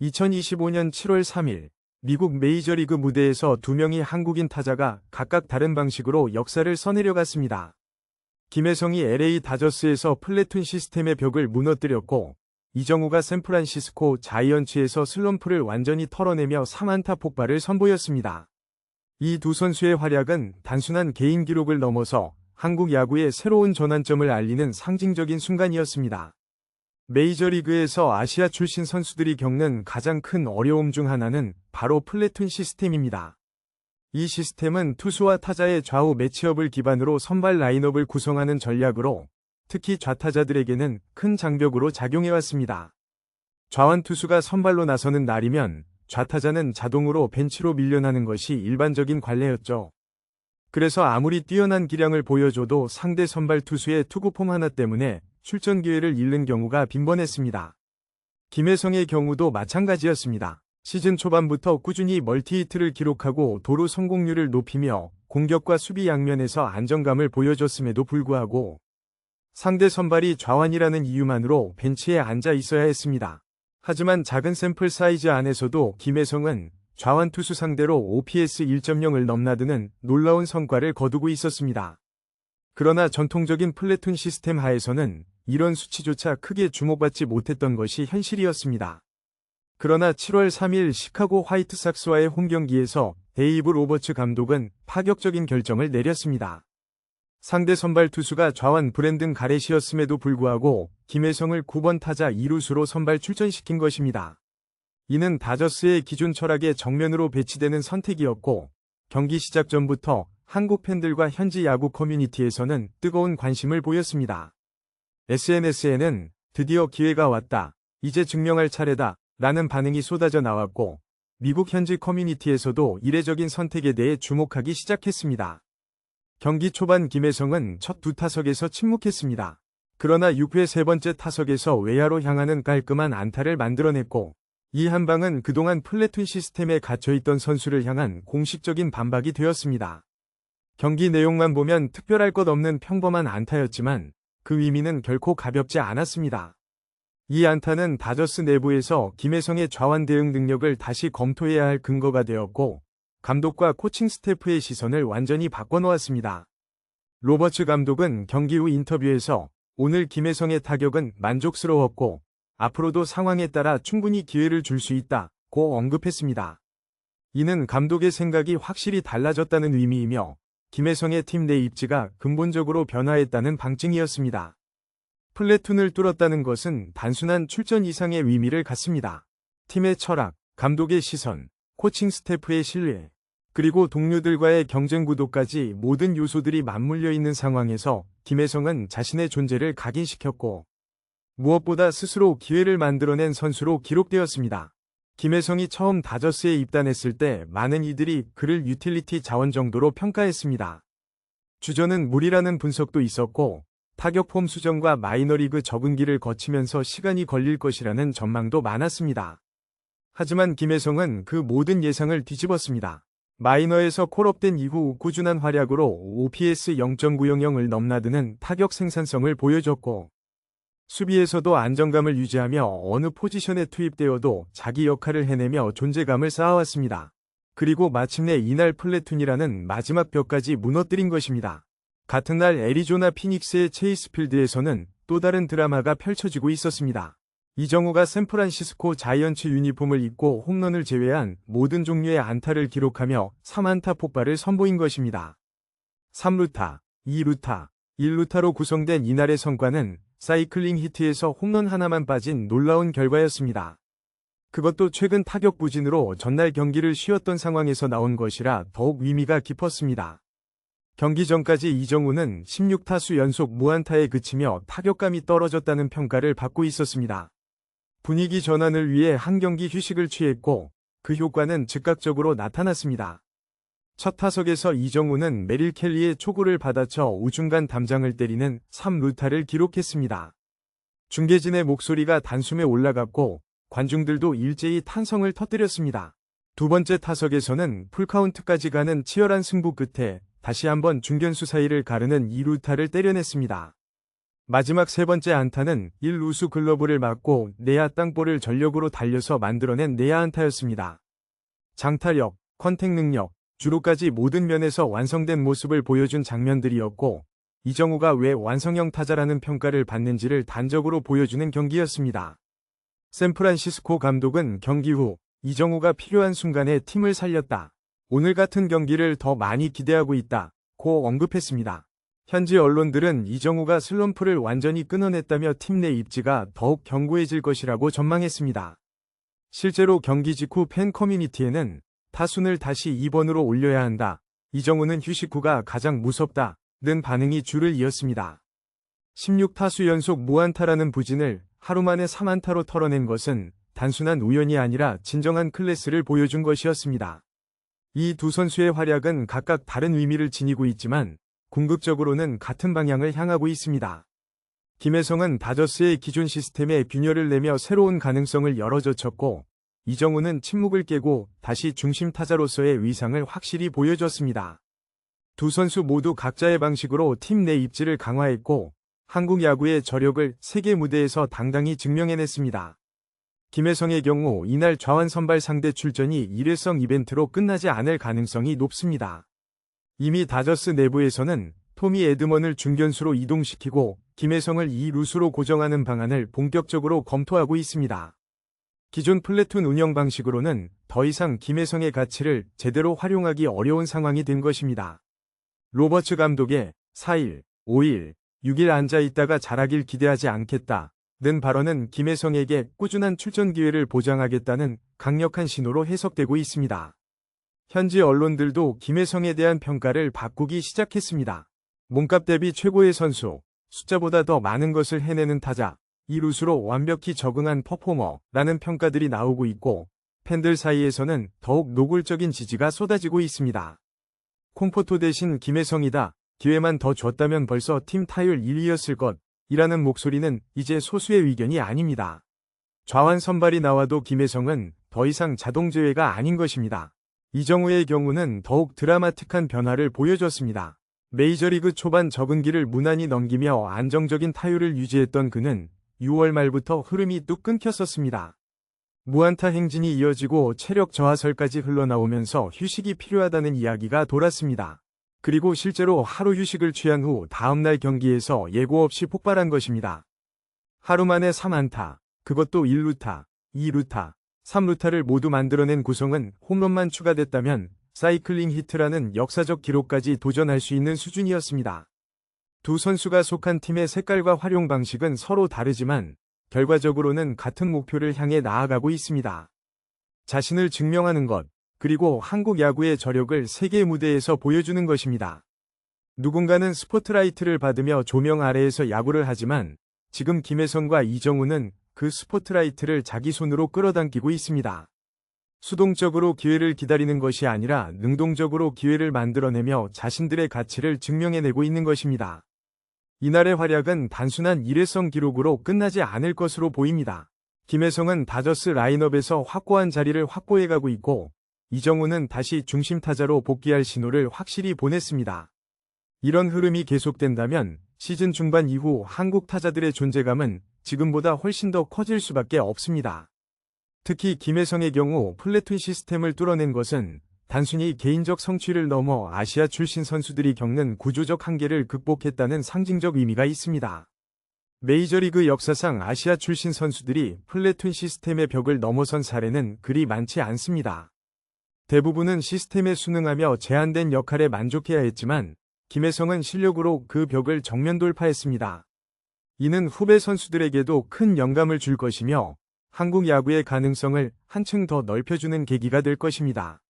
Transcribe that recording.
2025년 7월 3일 미국 메이저리그 무대에서 두 명의 한국인 타자가 각각 다른 방식으로 역사를 써내려갔습니다. 김혜성이 LA 다저스에서 플래툰 시스템의 벽을 무너뜨렸고 이정우가 샌프란시스코 자이언츠에서 슬럼프를 완전히 털어내며 3안타 폭발을 선보였습니다. 이 두 선수의 활약은 단순한 개인 기록을 넘어서 한국 야구의 새로운 전환점을 알리는 상징적인 순간이었습니다. 메이저리그에서 아시아 출신 선수들이 겪는 가장 큰 어려움 중 하나는 바로 플래툰 시스템입니다. 이 시스템은 투수와 타자의 좌우 매치업을 기반으로 선발 라인업을 구성하는 전략으로 특히 좌타자들에게는 큰 장벽으로 작용해왔습니다. 좌완 투수가 선발로 나서는 날이면 좌타자는 자동으로 벤치로 밀려나는 것이 일반적인 관례였죠. 그래서 아무리 뛰어난 기량을 보여줘도 상대 선발 투수의 투구폼 하나 때문에 출전 기회를 잃는 경우가 빈번했습니다. 김혜성의 경우도 마찬가지였습니다. 시즌 초반부터 꾸준히 멀티히트를 기록하고 도루 성공률을 높이며 공격과 수비 양면에서 안정감을 보여줬음에도 불구하고 상대 선발이 좌완이라는 이유만으로 벤치에 앉아 있어야 했습니다. 하지만 작은 샘플 사이즈 안에서도 김혜성은 좌완 투수 상대로 OPS 1.0을 넘나드는 놀라운 성과를 거두고 있었습니다. 그러나 전통적인 플래툰 시스템 하에서는 이런 수치조차 크게 주목받지 못했던 것이 현실이었습니다. 그러나 7월 3일 시카고 화이트삭스와의 홈 경기에서 데이브 로버츠 감독은 파격적인 결정을 내렸습니다. 상대 선발 투수가 좌완 브랜든 가렛이었음에도 불구하고 김혜성을 9번 타자 2루수로 선발 출전시킨 것입니다. 이는 다저스의 기존 철학에 정면으로 배치되는 선택이었고 경기 시작 전부터 한국 팬들과 현지 야구 커뮤니티에서는 뜨거운 관심을 보였습니다. SNS에는 드디어 기회가 왔다. 이제 증명할 차례다. 라는 반응이 쏟아져 나왔고 미국 현지 커뮤니티에서도 이례적인 선택에 대해 주목하기 시작했습니다. 경기 초반 김혜성은 첫 두 타석에서 침묵했습니다. 그러나 6회 세 번째 타석에서 외야로 향하는 깔끔한 안타를 만들어냈고 이 한 방은 그동안 플래툰 시스템에 갇혀있던 선수를 향한 공식적인 반박이 되었습니다. 경기 내용만 보면 특별할 것 없는 평범한 안타였지만 그 의미는 결코 가볍지 않았습니다. 이 안타는 다저스 내부에서 김혜성의 좌완 대응 능력을 다시 검토해야 할 근거가 되었고 감독과 코칭 스태프의 시선을 완전히 바꿔놓았습니다. 로버츠 감독은 경기 후 인터뷰에서 오늘 김혜성의 타격은 만족스러웠고 앞으로도 상황에 따라 충분히 기회를 줄 수 있다고 언급했습니다. 이는 감독의 생각이 확실히 달라졌다는 의미이며 김혜성의 팀 내 입지가 근본적으로 변화했다는 방증이었습니다. 플래툰을 뚫었다는 것은 단순한 출전 이상의 의미를 갖습니다. 팀의 철학, 감독의 시선, 코칭 스태프의 신뢰, 그리고 동료들과의 경쟁 구도까지 모든 요소들이 맞물려 있는 상황에서 김혜성은 자신의 존재를 각인시켰고 무엇보다 스스로 기회를 만들어낸 선수로 기록되었습니다. 김혜성이 처음 다저스에 입단했을 때 많은 이들이 그를 유틸리티 자원 정도로 평가했습니다. 주전은 무리라는 분석도 있었고 타격 폼 수정과 마이너리그 적응기를 거치면서 시간이 걸릴 것이라는 전망도 많았습니다. 하지만 김혜성은 그 모든 예상을 뒤집었습니다. 마이너에서 콜업된 이후 꾸준한 활약으로 OPS 0.900을 넘나드는 타격 생산성을 보여줬고 수비에서도 안정감을 유지하며 어느 포지션에 투입되어도 자기 역할을 해내며 존재감을 쌓아왔습니다. 그리고 마침내 이날 플래툰이라는 마지막 벽까지 무너뜨린 것입니다. 같은 날 애리조나 피닉스의 체이스필드에서는 또 다른 드라마가 펼쳐지고 있었습니다. 이정우가 샌프란시스코 자이언츠 유니폼을 입고 홈런을 제외한 모든 종류의 안타를 기록하며 3안타 폭발을 선보인 것입니다. 3루타, 2루타, 1루타로 구성된 이날의 성과는 사이클링 히트에서 홈런 하나만 빠진 놀라운 결과였습니다. 그것도 최근 타격 부진으로 전날 경기를 쉬었던 상황에서 나온 것이라 더욱 의미가 깊었습니다. 경기 전까지 이정우는 16타수 연속 무안타에 그치며 타격감이 떨어졌다는 평가를 받고 있었습니다. 분위기 전환을 위해 한 경기 휴식을 취했고 그 효과는 즉각적으로 나타났습니다. 첫 타석에서 이정우는 메릴 켈리의 초구를 받아쳐 우중간 담장을 때리는 3루타를 기록했습니다. 중계진의 목소리가 단숨에 올라갔고 관중들도 일제히 탄성을 터뜨렸습니다. 두 번째 타석에서는 풀카운트까지 가는 치열한 승부 끝에 다시 한번 중견수 사이를 가르는 2루타를 때려냈습니다. 마지막 세 번째 안타는 1루수 글러브를 맞고 내야 땅볼을 전력으로 달려서 만들어낸 내야 안타였습니다. 장타력, 컨택 능력, 주로까지 모든 면에서 완성된 모습을 보여준 장면들이었고 이정우가 왜 완성형 타자라는 평가를 받는지를 단적으로 보여주는 경기였습니다. 샌프란시스코 감독은 경기 후 이정우가 필요한 순간에 팀을 살렸다. 오늘 같은 경기를 더 많이 기대하고 있다. 고 언급했습니다. 현지 언론들은 이정우가 슬럼프를 완전히 끊어냈다며 팀 내 입지가 더욱 견고해질 것이라고 전망했습니다. 실제로 경기 직후 팬 커뮤니티에는 타순을 다시 2번으로 올려야 한다. 이정우는 휴식 후가 가장 무섭다. 는 반응이 줄을 이었습니다. 16타수 연속 무안타라는 부진을 하루 만에 3안타로 털어낸 것은 단순한 우연이 아니라 진정한 클래스를 보여준 것이었습니다. 이 두 선수의 활약은 각각 다른 의미를 지니고 있지만 궁극적으로는 같은 방향을 향하고 있습니다. 김혜성은 다저스의 기존 시스템에 균열을 내며 새로운 가능성을 열어젖혔고 이정우는 침묵을 깨고 다시 중심 타자로서의 위상을 확실히 보여줬습니다. 두 선수 모두 각자의 방식으로 팀 내 입지를 강화했고 한국 야구의 저력을 세계 무대에서 당당히 증명해냈습니다. 김혜성의 경우 이날 좌완 선발 상대 출전이 일회성 이벤트로 끝나지 않을 가능성이 높습니다. 이미 다저스 내부에서는 토미 에드먼을 중견수로 이동시키고 김혜성을 2루수로 고정하는 방안을 본격적으로 검토하고 있습니다. 기존 플래툰 운영 방식으로는 더 이상 김혜성의 가치를 제대로 활용하기 어려운 상황이 된 것입니다. 로버츠 감독의 4일, 5일, 6일 앉아 있다가 잘하길 기대하지 않겠다. 는 발언은 김혜성에게 꾸준한 출전 기회를 보장하겠다는 강력한 신호로 해석되고 있습니다. 현지 언론들도 김혜성에 대한 평가를 바꾸기 시작했습니다. 몸값 대비 최고의 선수, 숫자보다 더 많은 것을 해내는 타자, 이루수로 완벽히 적응한 퍼포머라는 평가들이 나오고 있고 팬들 사이에서는 더욱 노골적인 지지가 쏟아지고 있습니다. 콩포토 대신 김혜성이다. 기회만 더 줬다면 벌써 팀 타율 1위였을 것. 이라는 목소리는 이제 소수의 의견이 아닙니다. 좌완 선발이 나와도 김혜성은 더 이상 자동 제외가 아닌 것입니다. 이정우의 경우는 더욱 드라마틱한 변화를 보여줬습니다. 메이저리그 초반 적응기를 무난히 넘기며 안정적인 타율을 유지했던 그는 6월 말부터 흐름이 뚝 끊겼었습니다. 무안타 행진이 이어지고 체력 저하설까지 흘러나오면서 휴식이 필요하다는 이야기가 돌았습니다. 그리고 실제로 하루 휴식을 취한 후 다음날 경기에서 예고 없이 폭발한 것입니다. 하루 만에 3안타, 그것도 1루타, 2루타, 3루타를 모두 만들어낸 구성은 홈런만 추가됐다면 사이클링 히트라는 역사적 기록까지 도전할 수 있는 수준이었습니다. 두 선수가 속한 팀의 색깔과 활용 방식은 서로 다르지만 결과적으로는 같은 목표를 향해 나아가고 있습니다. 자신을 증명하는 것, 그리고 한국 야구의 저력을 세계 무대에서 보여주는 것입니다. 누군가는 스포트라이트를 받으며 조명 아래에서 야구를 하지만 지금 김혜성과 이정우는 그 스포트라이트를 자기 손으로 끌어당기고 있습니다. 수동적으로 기회를 기다리는 것이 아니라 능동적으로 기회를 만들어내며 자신들의 가치를 증명해내고 있는 것입니다. 이날의 활약은 단순한 일회성 기록으로 끝나지 않을 것으로 보입니다. 김혜성은 다저스 라인업에서 확고한 자리를 확보해가고 있고 이정우는 다시 중심 타자로 복귀할 신호를 확실히 보냈습니다. 이런 흐름이 계속된다면 시즌 중반 이후 한국 타자들의 존재감은 지금보다 훨씬 더 커질 수밖에 없습니다. 특히 김혜성의 경우 플래툰 시스템을 뚫어낸 것은 단순히 개인적 성취를 넘어 아시아 출신 선수들이 겪는 구조적 한계를 극복했다는 상징적 의미가 있습니다. 메이저리그 역사상 아시아 출신 선수들이 플래툰 시스템의 벽을 넘어선 사례는 그리 많지 않습니다. 대부분은 시스템에 순응하며 제한된 역할에 만족해야 했지만 김혜성은 실력으로 그 벽을 정면 돌파했습니다. 이는 후배 선수들에게도 큰 영감을 줄 것이며 한국 야구의 가능성을 한층 더 넓혀주는 계기가 될 것입니다.